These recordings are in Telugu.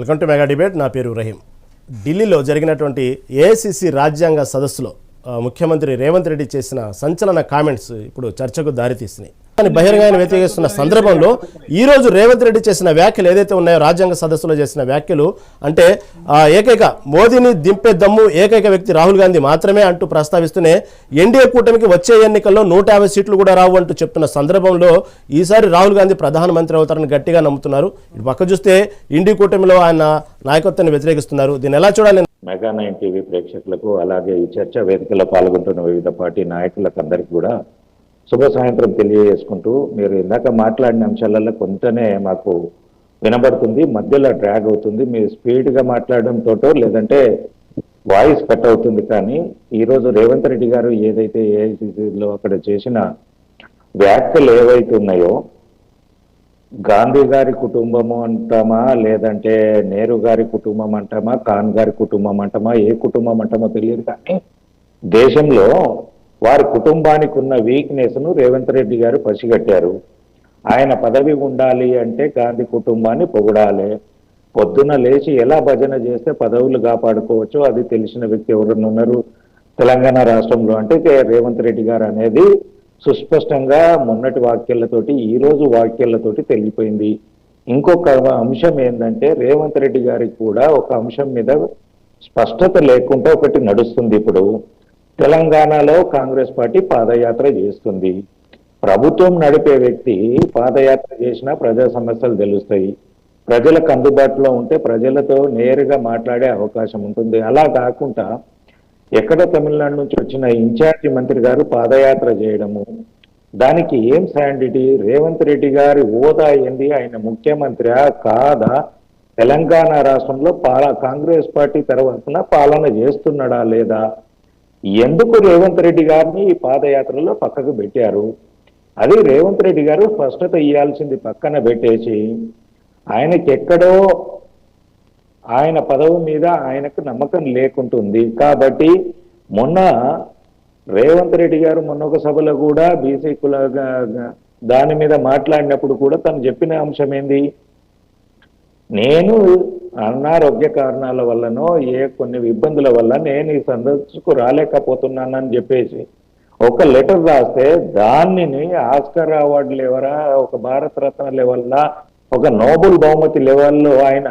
వెల్కమ్ టు మెగా డిబేట్ నా పేరు రహీం. ఢిల్లీలో జరిగినటువంటి ఏఐసిసి రాజ్యాంగ సదస్సులో ముఖ్యమంత్రి రేవంత్ రెడ్డి చేసిన సంచలన కామెంట్స్ ఇప్పుడు చర్చకు దారితీస్తున్నాయి కానీ బహిరంగంగా వ్యతిరేకిస్తున్న సందర్భంలో ఈ రోజు రేవంత్ రెడ్డి చేసిన వ్యాఖ్యలు ఏదైతే ఉన్నాయో రాజ్యాంగ సదస్సులో చేసిన వ్యాఖ్యలు అంటే ఆ, ఏకైక మోదీని దింపే దమ్ము ఏకైక వ్యక్తి రాహుల్ గాంధీ మాత్రమే అంటూ ప్రస్తావిస్తూనే ఎన్డీఏ కూటమికి వచ్చే ఎన్నికల్లో నూట యాభై సీట్లు కూడా రావు అంటూ చెప్తున్న సందర్భంలో ఈసారి రాహుల్ గాంధీ ప్రధానమంత్రి అవుతారని గట్టిగా నమ్ముతున్నారు. ఇటు పక్క చూస్తే ఇండి కూటమిలో ఆయన నాయకత్వాన్ని వ్యతిరేకిస్తున్నారు. దీన్ని ఎలా చూడాలి? మెగా నైన్ టీవీ ప్రేక్షకులకు అలాగే ఈ చర్చ వేదికలో పాల్గొంటున్న వివిధ పార్టీ నాయకులకు అందరికీ కూడా శుభ సాయంత్రం తెలియజేసుకుంటూ మీరు ఇందాక మాట్లాడిన అంశాలలో కొంతనే మాకు వినబడుతుంది మధ్యలో డ్రాగ్ అవుతుంది. మీరు స్పీడ్గా మాట్లాడడంతో లేదంటే వాయిస్ కట్ అవుతుంది. కానీ ఈరోజు రేవంత్ రెడ్డి గారు ఏదైతే ఏఐసిసిలో అక్కడ చేసిన వ్యాఖ్యలు ఏవైతే ఉన్నాయో గాంధీ గారి కుటుంబము అంటామా లేదంటే నేరు గారి కుటుంబం అంటామా ఖాన్ గారి కుటుంబం అంటామా ఏ కుటుంబం అంటామో తెలియదు. కానీ దేశంలో వారి కుటుంబానికి ఉన్న వీక్నెస్ను రేవంత్ రెడ్డి గారు పసిగట్టారు. ఆయన పదవి ఉండాలి అంటే గాంధీ కుటుంబాన్ని పొగడాలి. పొద్దున లేచి ఎలా భజన చేస్తే పదవులు కాపాడుకోవచ్చు అది తెలిసిన వ్యక్తి ఎవరున్నారు తెలంగాణ రాష్ట్రంలో అంటే కే రేవంత్ రెడ్డి గారు అనేది సుస్పష్టంగా మొన్నటి వాక్యాలతోటి ఈ రోజు వాక్యాలతోటి తెలిగిపోయింది ఇంకొక అంశం ఏంటంటే రేవంత్ రెడ్డి గారికి కూడా ఒక అంశం మీద స్పష్టత లేకుండా ఒకటి నడుస్తుంది ఇప్పుడు. తెలంగాణలో కాంగ్రెస్ పార్టీ పాదయాత్ర చేస్తుంది. ప్రభుత్వం నడిపే వ్యక్తి పాదయాత్ర చేసినా ప్రజా సమస్యలు తెలుస్తాయి. ప్రజలకు అందుబాటులో ఉంటే ప్రజలతో నేరుగా మాట్లాడే అవకాశం ఉంటుంది. అలా కాకుండా ఎక్కడ తమిళనాడు నుంచి వచ్చిన ఇన్ఛార్జి మంత్రి గారు పాదయాత్ర చేయడము దానికి ఏం శాండిటీ రేవంత్ రెడ్డి గారి హోదా ఏంది? ఆయన ముఖ్యమంత్రి కాదా? తెలంగాణ రాష్ట్రంలో పాల కాంగ్రెస్ పార్టీ తరఫున పాలన చేస్తున్నాడా లేదా? ఎందుకు రేవంత్ రెడ్డి గారిని ఈ పాదయాత్రలో పక్కకు పెట్టారు? అది రేవంత్ రెడ్డి గారు స్పష్టత ఇవ్వాల్సింది పక్కన పెట్టేసి ఆయనకి ఎక్కడో ఆయన పదవి మీద ఆయనకు నమ్మకం లేకుంటుంది. కాబట్టి మొన్న రేవంత్ రెడ్డి గారు మొన్న ఒక సభలో కూడా బీసీ కుల దాని మీద మాట్లాడినప్పుడు కూడా తను చెప్పిన అంశం ఏంది? నేను అనారోగ్య కారణాల వల్లనో ఏ కొన్ని ఇబ్బందుల వల్ల నేను ఈ సందర్శకు రాలేకపోతున్నానని చెప్పేసి ఒక లెటర్ రాస్తే దానిని ఆస్కర్ అవార్డు లెవరా ఒక భారత రత్న లెవెల్లా ఒక నోబెల్ బహుమతి లెవెల్లో ఆయన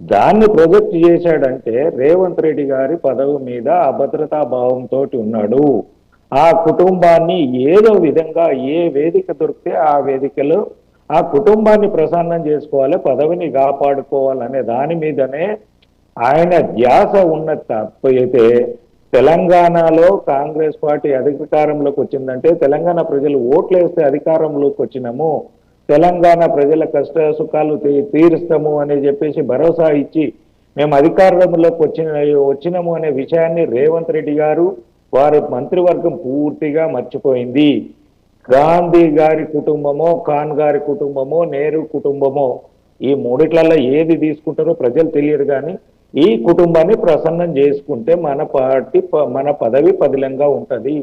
దాన్ని ప్రొజెక్ట్ చేశాడంటే రేవంత్ రెడ్డి గారి పదవి మీద అభద్రతా భావంతో ఉన్నాడు. ఆ కుటుంబాన్ని ఏదో విధంగా ఏ వేదిక దొరికితే ఆ వేదికలో ఆ కుటుంబాన్ని ప్రసన్నం చేసుకోవాలి పదవిని కాపాడుకోవాలనే దాని మీదనే ఆయన ధ్యాస ఉన్న తప్పైతే తెలంగాణలో కాంగ్రెస్ పార్టీ అధికారంలోకి వచ్చిందంటే తెలంగాణ ప్రజలు ఓట్లు వేస్తే అధికారంలోకి వచ్చినాము తెలంగాణ ప్రజల కష్ట సుఖాలు తీ- తీరుస్తాము అని చెప్పేసి భరోసా ఇచ్చి మేము అధికారంలోకి వచ్చిన వచ్చినాము అనే విషయాన్ని రేవంత్ రెడ్డి గారు వారి మంత్రివర్గం పూర్తిగా మర్చిపోయింది. గాంధీ గారి కుటుంబమో ఖాన్ గారి కుటుంబమో నెహ్రూ కుటుంబమో ఈ మూడిట్లలో ఏది తీసుకుంటారో ప్రజలు తెలియదు కానీ ఈ కుటుంబాన్ని ప్రసన్నం చేసుకుంటే మన పార్టీ ప- మన పదవి పదిలంగా ఉంటుంది.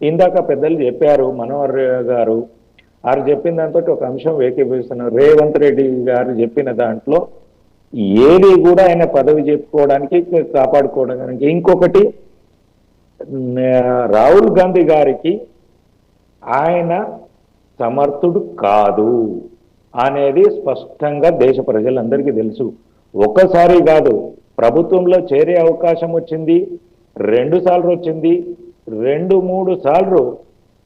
ఇందాక పెద్దలు చెప్పారు మనోహర్ గారు వారు చెప్పిన దాంతో ఒక అంశం ఏకీభవిస్తున్నారు రేవంత్ రెడ్డి గారు చెప్పిన దాంట్లో ఏది కూడా ఆయన పదవి చెప్పుకోవడానికి కాపాడుకోవడానికి ఇంకొకటి రాహుల్ గాంధీ గారికి ఆయన సమర్థుడు కాదు అనేది స్పష్టంగా దేశ ప్రజలందరికీ తెలుసు. ఒక్కసారి కాదు ప్రభుత్వంలో చేరే అవకాశం వచ్చింది రెండు సార్లు వచ్చింది రెండు మూడు సార్లు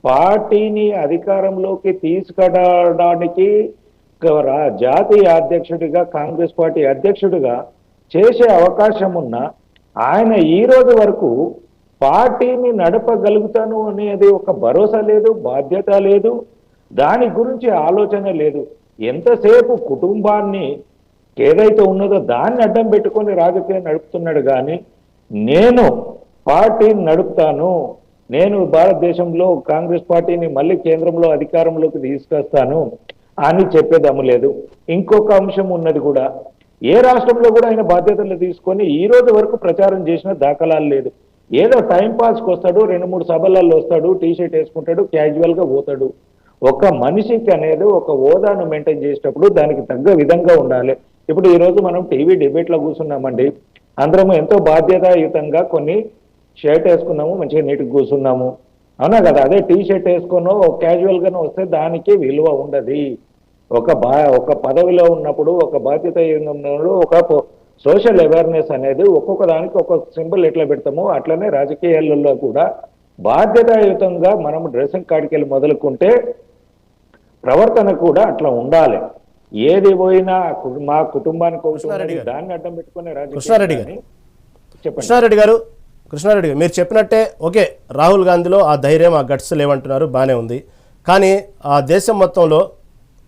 పార్టీని అధికారంలోకి తీసుకురావడానికి జాతీయ అధ్యక్షుడిగా కాంగ్రెస్ పార్టీ అధ్యక్షుడిగా చేసే అవకాశం ఉన్న ఆయన ఈ రోజు వరకు పార్టీని నడపగలుగుతాను అనేది ఒక భరోసా లేదు బాధ్యత లేదు దాని గురించి ఆలోచన లేదు. ఎంతసేపు కుటుంబాన్ని ఏదైతే ఉన్నదో దాన్ని అడ్డం పెట్టుకొని రాజకీయం నడుపుతున్నాడు కానీ నేను పార్టీని నడుపుతాను నేను భారతదేశంలో కాంగ్రెస్ పార్టీని మళ్ళీ కేంద్రంలో అధికారంలోకి తీసుకొస్తాను అని చెప్పేదమ్ము లేదు. ఇంకొక అంశం ఉన్నది కూడా ఏ రాష్ట్రంలో కూడా ఆయన బాధ్యతలు తీసుకొని ఈ రోజు వరకు ప్రచారం చేసిన దాఖలాలు లేదు. ఏదో టైం పాస్కి వస్తాడు రెండు మూడు సభలలో వస్తాడు టీ షర్ట్ వేసుకుంటాడు క్యాజువల్గా పోతాడు. ఒక మనిషికి అనేది ఒక హోదాను మెయింటైన్ చేసేటప్పుడు దానికి తగ్గ విధంగా ఉండాలి. ఇప్పుడు ఈరోజు మనం టీవీ డిబేట్లో కూర్చున్నామండి. అందరము ఎంతో బాధ్యతాయుతంగా కొన్ని షర్ట్ వేసుకున్నాము మంచిగా నీట్గా కూర్చున్నాము. అవునా కదా? అదే టీ షర్ట్ వేసుకునో క్యాజువల్గానో వస్తే దానికి విలువ ఉండదు. ఒక బా ఒక పదవిలో ఉన్నప్పుడు ఒక బాధ్యత ఉన్నప్పుడు ఒక సోషల్ అవేర్నెస్ అనేది ఒక్కొక్క దానికి ఒక్కొక్క సింబల్ ఎట్లా పెడతామో అట్లనే రాజకీయాలలో కూడా బాధ్యతాయుతంగా మనం డ్రెస్సింగ్ కాడికి వెళ్ళి మొదలుకుంటే ప్రవర్తన కూడా అట్లా ఉండాలి ఏది పోయినా మా కుటుంబానికి. దాన్ని అడ్డం పెట్టుకునే కృష్ణారెడ్డి గారు. కృష్ణారెడ్డి గారు కృష్ణారెడ్డి గారు మీరు చెప్పినట్టే ఓకే రాహుల్ గాంధీలో ఆ ధైర్యం ఆ గట్స్ లేవంటున్నారు బాగానే ఉంది కానీ ఆ దేశం మొత్తంలో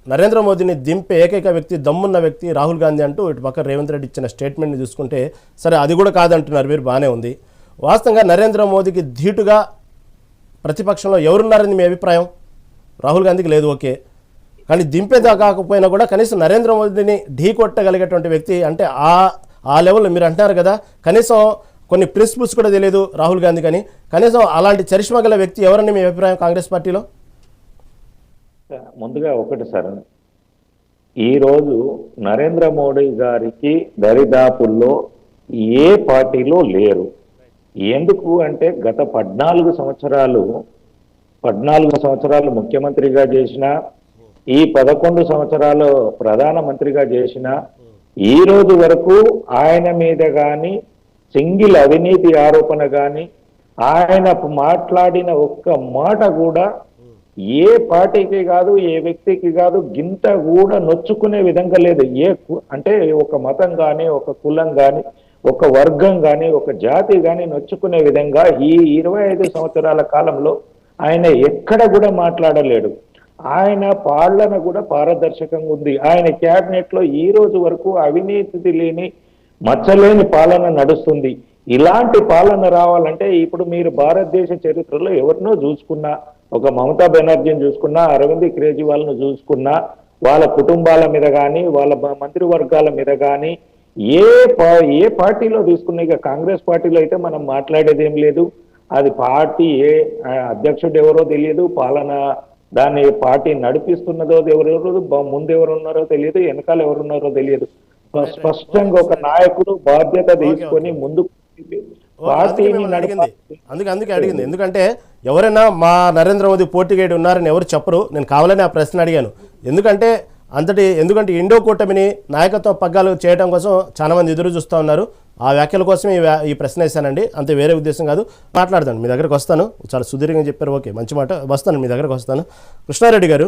నరేంద్ర మోదీని దింపే ఏకైక వ్యక్తి దమ్మున్న వ్యక్తి రాహుల్ గాంధీ అంటూ ఇటు పక్క రేవంత్ రెడ్డి ఇచ్చిన స్టేట్మెంట్ని చూసుకుంటే సరే అది కూడా కాదంటున్నారు మీరు బాగానే ఉంది. వాస్తవంగా నరేంద్ర మోదీకి ధీటుగా ప్రతిపక్షంలో ఎవరున్నారని మీ అభిప్రాయం? రాహుల్ గాంధీకి లేదు ఓకే. కానీ దింపేదా కాకపోయినా కూడా కనీసం నరేంద్ర మోదీని ఢీ కొట్టగలిగేటువంటి వ్యక్తి అంటే ఆ ఆ లెవెల్లో మీరు అంటున్నారు కదా కనీసం కొన్ని ప్రిన్సిపల్స్ కూడా తెలియదు రాహుల్ గాంధీ కానీ కనీసం అలాంటి చరిష్మా గల వ్యక్తి ఎవరని మీ అభిప్రాయం కాంగ్రెస్ పార్టీలో? ముందుగా ఒకటి సార్. ఈరోజు నరేంద్ర మోడీ గారికి దరిదాపుల్లో ఏ పార్టీలో లేరు. ఎందుకు అంటే గత పద్నాలుగు సంవత్సరాలు పద్నాలుగు సంవత్సరాలు ముఖ్యమంత్రిగా చేసిన ఈ పదకొండు సంవత్సరాలు ప్రధానమంత్రిగా చేసిన ఈ రోజు వరకు ఆయన మీద కానీ సింగిల్ అవినీతి ఆరోపణ కానీ ఆయన మాట్లాడిన ఒక్క మాట కూడా ఏ పార్టీకి కాదు ఏ వ్యక్తికి కాదు గింత కూడా నొచ్చుకునే విధంగా లేదు. ఏ కు- అంటే ఒక మతం కానీ ఒక కులం కానీ ఒక వర్గం కానీ ఒక జాతి కానీ నొచ్చుకునే విధంగా ఈ ఇరవై ఐదు సంవత్సరాల కాలంలో ఆయన ఎక్కడ కూడా మాట్లాడలేడు. ఆయన పాలన కూడా పారదర్శకంగా ఉంది. ఆయన క్యాబినెట్లో ఈ రోజు వరకు అవినీతి లేని మచ్చలేని పాలన నడుస్తుంది. ఇలాంటి పాలన రావాలంటే ఇప్పుడు మీరు భారతదేశ చరిత్రలో ఎవరినో చూసుకున్నా ఒక మమతా బెనర్జీని చూసుకున్నా అరవింద్ కేజ్రీవాల్ను చూసుకున్నా వాళ్ళ కుటుంబాల మీద కానీ వాళ్ళ మంత్రివర్గాల మీద కానీ ఏ ఏ పార్టీలో తీసుకున్నా ఇక కాంగ్రెస్ పార్టీలో అయితే మనం మాట్లాడేది ఏం లేదు. అది పార్టీ ఏ అధ్యక్షుడు ఎవరో తెలియదు పాలన దాన్ని పార్టీ నడిపిస్తున్నదో ఎవరెవరు ముందు ఎవరు ఉన్నారో తెలియదు వెనకాల ఎవరు ఉన్నారో తెలియదు స్పష్టంగా ఒక నాయకుడు బాధ్యత తీసుకొని ముందుకు అందుకే అందుకే అందుకే అడిగింది. ఎందుకంటే ఎవరైనా మా నరేంద్ర మోదీ పోటీగేడు ఉన్నారని ఎవరు చెప్పరు. నేను కావాలని ఆ ప్రశ్న అడిగాను. ఎందుకంటే అంతటి ఎందుకంటే ఇండో కూటమిని నాయకత్వ పగ్గాలు చేయడం కోసం చాలా మంది ఎదురు చూస్తూ ఉన్నారు. ఆ వ్యాఖ్యల కోసమే ఈ ప్రశ్న వేశానండి. అంతే వేరే ఉద్దేశం కాదు. మాట్లాడతాను మీ దగ్గరకు వస్తాను. చాలా సుదీర్ఘంగా చెప్పారు. ఓకే మంచి మాట. వస్తాను మీ దగ్గరకు వస్తాను. కృష్ణారెడ్డి గారు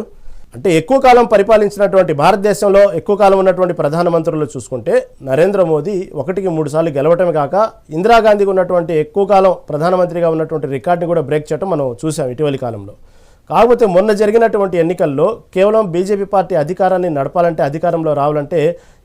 అంటే ఎక్కువ కాలం పరిపాలించినటువంటి భారతదేశంలో ఎక్కువ కాలం ఉన్నటువంటి ప్రధానమంత్రులు చూసుకుంటే నరేంద్ర మోదీ ఒకటికి మూడు సార్లు గెలవటమే కాక ఇందిరాగాంధీకి ఉన్నటువంటి ఎక్కువ కాలం ప్రధానమంత్రిగా ఉన్నటువంటి రికార్డుని కూడా బ్రేక్ చేయడం మనం చూసాం ఇటీవలి కాలంలో. కాకపోతే మొన్న జరిగినటువంటి ఎన్నికల్లో కేవలం బీజేపీ పార్టీ అధికారాన్ని నడపాలంటే అధికారంలో రావాలంటే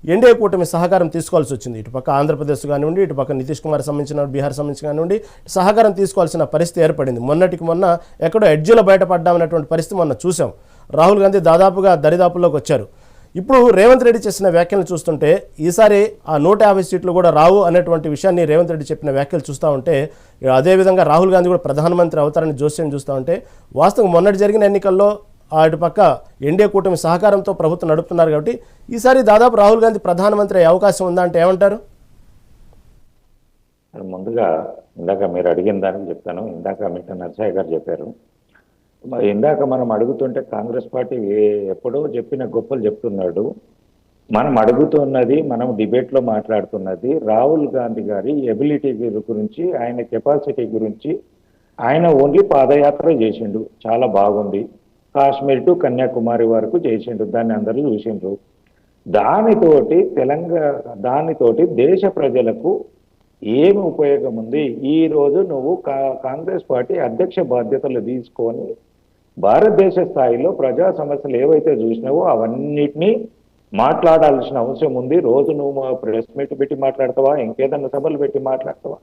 ఎన్డీఏ కూటమి సహకారం తీసుకోవాల్సి వచ్చింది. ఇటుపక్క ఆంధ్రప్రదేశ్ కానివ్వండి ఇటుపక్క నితీష్ కుమార్ సంబంధించిన బీహార్ సంబంధించి కానివ్వండి సహకారం తీసుకోవాల్సిన పరిస్థితి ఏర్పడింది. మొన్నటికి మొన్న ఎక్కడో ఎడ్జిలో బయటపడ్డామన్నటువంటి పరిస్థితి మొన్న చూసాం రాహుల్ గాంధీ దాదాపుగా దరిదాపుల్లోకి వచ్చారు. ఇప్పుడు రేవంత్ రెడ్డి చేసిన వ్యాఖ్యలు చూస్తుంటే ఈసారి ఆ నూట యాభై సీట్లు కూడా రావు అనేటువంటి విషయాన్ని రేవంత్ రెడ్డి చెప్పిన వ్యాఖ్యలు చూస్తూ ఉంటే అదేవిధంగా రాహుల్ గాంధీ కూడా ప్రధానమంత్రి అవుతారని జోస్యం చూస్తూ ఉంటే వాస్తవం మొన్నటి జరిగిన ఎన్నికల్లో ఆ పక్క ఎన్డీఏ కూటమి సహకారంతో ప్రభుత్వం నడుపుతున్నారు కాబట్టి ఈసారి దాదాపు రాహుల్ గాంధీ ప్రధానమంత్రి అయ్యే అవకాశం ఉందా అంటే ఏమంటారు? ముందుగా ఇందాక మీరు అడిగిన దానికి చెప్తాను. ఇందాక మిట్ట నరసయ్య గారు చెప్పారు. ఇందాక మనం అడుగుతుంటే కాంగ్రెస్ పార్టీ ఎప్పుడో చెప్పిన గొప్పలు చెప్తున్నాడు. మనం అడుగుతున్నది మనం డిబేట్లో మాట్లాడుతున్నది రాహుల్ గాంధీ గారి ఎబిలిటీ గురించి ఆయన కెపాసిటీ గురించి. ఆయన ఓన్లీ పాదయాత్ర చేసిండు. చాలా బాగుంది. కాశ్మీర్ టు కన్యాకుమారి వరకు చేసిండు. దాన్ని అందరూ చూసిండ్రు. దానితోటి తెలంగాణ దానితోటి దేశ ప్రజలకు ఏమి ఉపయోగం ఉంది? ఈ రోజు నువ్వు కా- కాంగ్రెస్ పార్టీ అధ్యక్ష బాధ్యతలు తీసుకొని భారతదేశ స్థాయిలో ప్రజా సమస్యలు ఏవైతే చూసినావో అవన్నిటినీ మాట్లాడాల్సిన అవసరం ఉంది. రోజు నువ్వు ప్రెస్ మీట్ పెట్టి మాట్లాడతావా? ఇంకేదన్నా సభలు పెట్టి మాట్లాడతావా?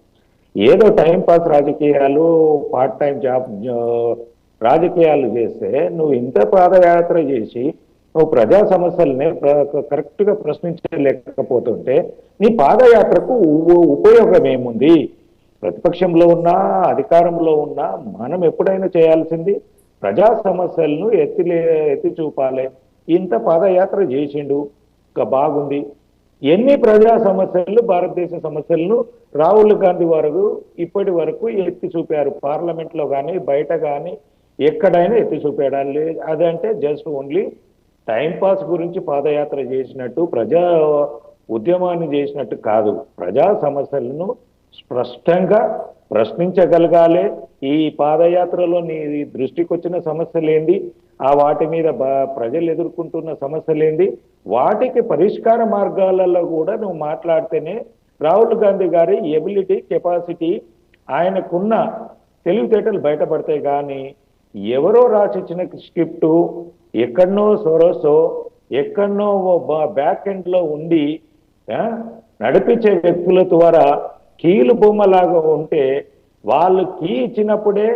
ఏదో టైం పాస్ రాజకీయాలు పార్ట్ టైం జాబ్ రాజకీయాలు చేస్తే నువ్వు ఇంత పాదయాత్ర చేసి నువ్వు ప్రజా సమస్యల్ని కరెక్ట్గా కరెక్ట్గా ప్రశ్నించలేకపోతుంటే నీ పాదయాత్రకు ఉపయోగం ఏముంది? ప్రతిపక్షంలో ఉన్నా అధికారంలో ఉన్నా మనం ఎప్పుడైనా చేయాల్సింది ప్రజా సమస్యలను ఎత్తిలే ఎత్తి చూపాలి ఇంత పాదయాత్ర చేసిండు. ఇంకా బాగుంది. ఎన్ని ప్రజా సమస్యలు భారతదేశ సమస్యలను రాహుల్ గాంధీ వరకు ఇప్పటి వరకు ఎత్తి చూపారు పార్లమెంట్లో కానీ బయట కానీ ఎక్కడైనా ఎత్తి చూపాడు లే- అదంటే జస్ట్ ఓన్లీ టైం పాస్ గురించి పాదయాత్ర చేసినట్టు ప్రజా ఉద్యమాన్ని చేసినట్టు కాదు. ప్రజా సమస్యలను స్పష్టంగా ప్రశ్నించగలగాలి. ఈ పాదయాత్రలో నీ దృష్టికి వచ్చిన సమస్యలేంది? ఆ వాటి మీద ప్రజలు ఎదుర్కొంటున్న సమస్యలేంది? వాటికి పరిష్కార మార్గాలలో కూడా నువ్వు మాట్లాడితేనే రాహుల్ గాంధీ గారి ఎబిలిటీ కెపాసిటీ ఆయనకున్న తెలివితేటలు బయటపడతాయి. కానీ ఎవరో రాసిచ్చిన స్క్రిప్టు ఎక్కడనో సొరసో ఎక్కడనో బ్యాక్ ఎండ్లో ఉండి నడిపించే వ్యక్తుల ద్వారా కీలు బొమ్మలాగా ఉంటే వాళ్ళు కీ ఇచ్చినప్పుడే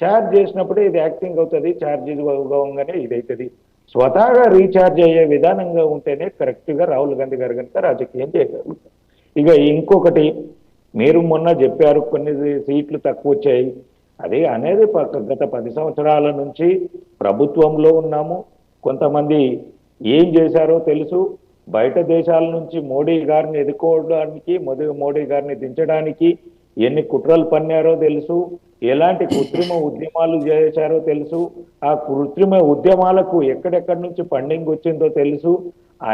ఛార్జ్ చేసినప్పుడే ఇది యాక్టింగ్ అవుతుంది ఛార్జ్ ఇవ్వగానే ఇది అవుతుంది స్వతహాగా రీఛార్జ్ అయ్యే విధానంగా ఉంటేనే కరెక్ట్గా రాహుల్ గాంధీ గారు కనుక రాజకీయం చేయగలుగుతారు. ఇక ఇంకొకటి మీరు మొన్న చెప్పారు కొన్ని సీట్లు తక్కువ వచ్చాయి. అదే అనేది గత పది సంవత్సరాల నుంచి ప్రభుత్వంలో ఉన్నాము. కొంతమంది ఏం చేశారో తెలుసు. బయట దేశాల నుంచి మోడీ గారిని ఎదుర్కోవడానికి మోదీ మోడీ గారిని దించడానికి ఎన్ని కుట్రలు పన్నారో తెలుసు ఎలాంటి కృత్రిమ ఉద్యమాలు చేశారో తెలుసు ఆ కృత్రిమ ఉద్యమాలకు ఎక్కడెక్కడి నుంచి ఫండింగ్ వచ్చిందో తెలుసు.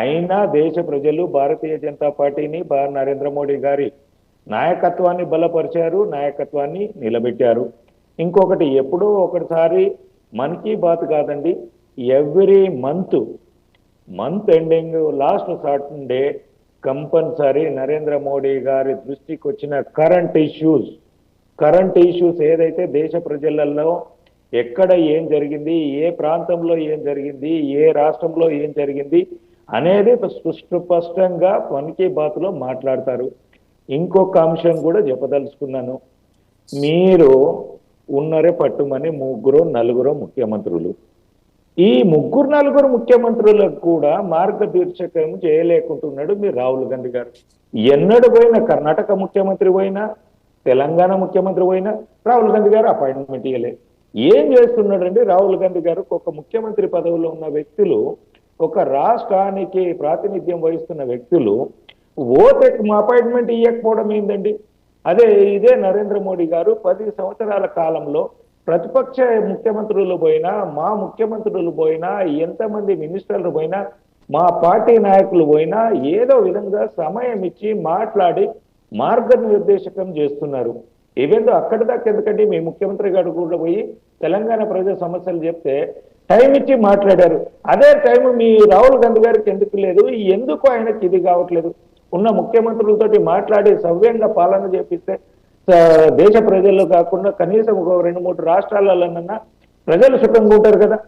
అయినా దేశ ప్రజలు భారతీయ జనతా పార్టీని నరేంద్ర మోడీ గారి నాయకత్వాన్ని బలపరిచారు నాయకత్వాన్ని నిలబెట్టారు. ఇంకొకటి ఎప్పుడో ఒకటిసారి మన్ కీ బాత్ కాదండి every month month ending last Saturday compulsory Narendra Modi గారి దృష్టికి వచ్చిన కరెంట్ ఇష్యూస్ కరెంట్ ఇష్యూస్ ఏదైతే దేశ ప్రజలలో ఎక్కడ ఏం జరిగింది ఏ ప్రాంతంలో ఏం జరిగింది ఏ రాష్ట్రంలో ఏం జరిగింది అనేది స్పష్టంగా మన్ కీ బాత్లో మాట్లాడతారు. ఇంకొక అంశం కూడా చెప్పదలుచుకున్నాను. మీరు ఉన్నరే పట్టుమని ముగ్గురు నలుగురు ముఖ్యమంత్రులు. ఈ ముగ్గురు నలుగురు ముఖ్యమంత్రులకు కూడా మార్గదర్శకం చేయలేకుంటున్నాడు మీ రాహుల్ గాంధీ గారు. ఎన్నడు పోయినా కర్ణాటక ముఖ్యమంత్రి పోయినా తెలంగాణ ముఖ్యమంత్రి పోయినా రాహుల్ గాంధీ గారు అపాయింట్మెంట్ ఇవ్వలేదు ఏం చేస్తున్నాడండి రాహుల్ గాంధీ గారు? ఒక ముఖ్యమంత్రి పదవిలో ఉన్న వ్యక్తులు ఒక రాష్ట్రానికి ప్రాతినిధ్యం వహిస్తున్న వ్యక్తులు ఓటెక్ అపాయింట్మెంట్ ఇవ్వకపోవడం ఏందండి? అదే ఇదే నరేంద్ర మోడీ గారు పది సంవత్సరాల కాలంలో ప్రతిపక్ష ముఖ్యమంత్రులు పోయినా మా ముఖ్యమంత్రులు పోయినా ఎంతమంది మినిస్టర్లు పోయినా మా పార్టీ నాయకులు పోయినా ఏదో విధంగా సమయం ఇచ్చి మాట్లాడి మార్గనిర్దేశకం చేస్తున్నారు. ఈవెందో అక్కడి దాకా ఎందుకంటే మీ ముఖ్యమంత్రి గారు కూడా పోయి తెలంగాణ ప్రజల సమస్యలు చెప్తే టైం ఇచ్చి మాట్లాడారు. అదే టైం మీ రాహుల్ గాంధీ గారికి ఎందుకు లేదు? ఎందుకు ఆయనకి ఇది కావట్లేదు? ఉన్న ముఖ్యమంత్రులతోటి మాట్లాడి సవ్యంగా పాలన చేపిస్తే దేశ ప్రజల్లో కాకుండా కనీసం ఒక రెండు మూడు రాష్ట్రాలలోనన్నా ప్రజలు సుఖంగా ఉంటారు కదా.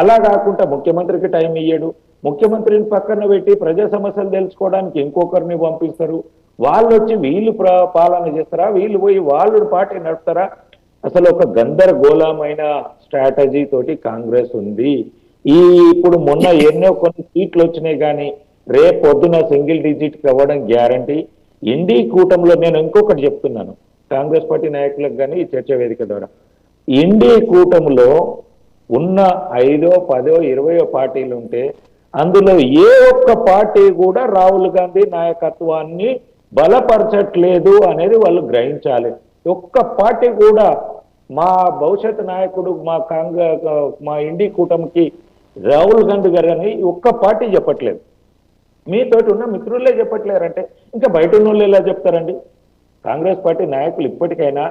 అలా కాకుండా ముఖ్యమంత్రికి టైం ఇయ్యడు. ముఖ్యమంత్రిని పక్కన పెట్టి ప్రజా సమస్యలు తెలుసుకోవడానికి ఇంకొకరిని పంపిస్తారు. వాళ్ళు వచ్చి వీళ్ళు పాలన చేస్తారా? వీళ్ళు పోయి వాళ్ళు పార్టీ నడుపుతారా? అసలు ఒక గందరగోళమైన స్ట్రాటజీ తోటి కాంగ్రెస్ ఉంది. ఈ ఇప్పుడు మొన్న ఎన్నో కొన్ని సీట్లు వచ్చినాయి కానీ రేపు పొద్దున సింగిల్ డిజిట్ అవ్వడం గ్యారంటీ. ఇండి కూటమిలో నేను ఇంకొకటి చెప్తున్నాను. కాంగ్రెస్ పార్టీ నాయకులకు కానీ ఈ చర్చ వేదిక ద్వారా. ఇండి కూటమిలో ఉన్న ఐదో పదో ఇరవయో పార్టీలు ఉంటే అందులో ఏ ఒక్క పార్టీ కూడా రాహుల్ గాంధీ నాయకత్వాన్ని బలపరచట్లేదు అనేది వాళ్ళు గ్రహించాలి. ఒక్క పార్టీ కూడా మా భవిష్యత్ నాయకుడు మా కాంగ్రెస్ మా ఇండి కూటమికి రాహుల్ గాంధీ గారు అని ఒక్క పార్టీ చెప్పట్లేదు. మీతోటి ఉన్న మిత్రులే చెప్పట్లేరంటే ఇంకా బయట ఉన్న వాళ్ళు ఎలా చెప్తారండి? కాంగ్రెస్ పార్టీ నాయకులు ఇప్పటికైనా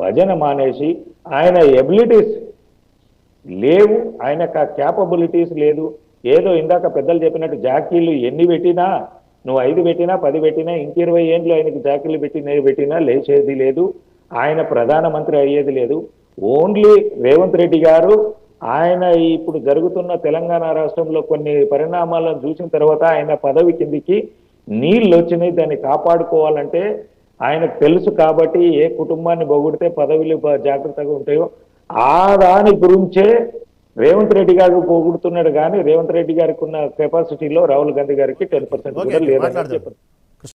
భజన మానేసి ఆయన ఎబిలిటీస్ లేవు ఆయనకు క్యాపబిలిటీస్ లేదు. ఏదో ఇందాక పెద్దలు చెప్పినట్టు జాకీలు ఎన్ని పెట్టినా నువ్వు ఐదు పెట్టినా పది పెట్టినా ఇంక ఇరవై ఏండ్లు ఆయనకి జాకీలు పెట్టిన పెట్టినా లేచేది లేదు. ఆయన ప్రధానమంత్రి అయ్యేది లేదు. ఓన్లీ రేవంత్ రెడ్డి గారు ఆయన ఇప్పుడు జరుగుతున్న తెలంగాణ రాష్ట్రంలో కొన్ని పరిణామాలను చూసిన తర్వాత ఆయన పదవి కిందికి నీళ్ళు వచ్చినాయి. దాన్ని కాపాడుకోవాలంటే ఆయనకు తెలుసు కాబట్టి ఏ కుటుంబాన్ని పొగిడితే పదవులు జాగ్రత్తగా ఉంటాయో ఆ దాని గురించే రేవంత్ రెడ్డి గారు పొగుడుతున్నాడు కానీ రేవంత్ రెడ్డి గారికి ఉన్న కెపాసిటీలో రాహుల్ గాంధీ గారికి టెన్ పర్సెంట్ కూడా లేదని చెప్పారు.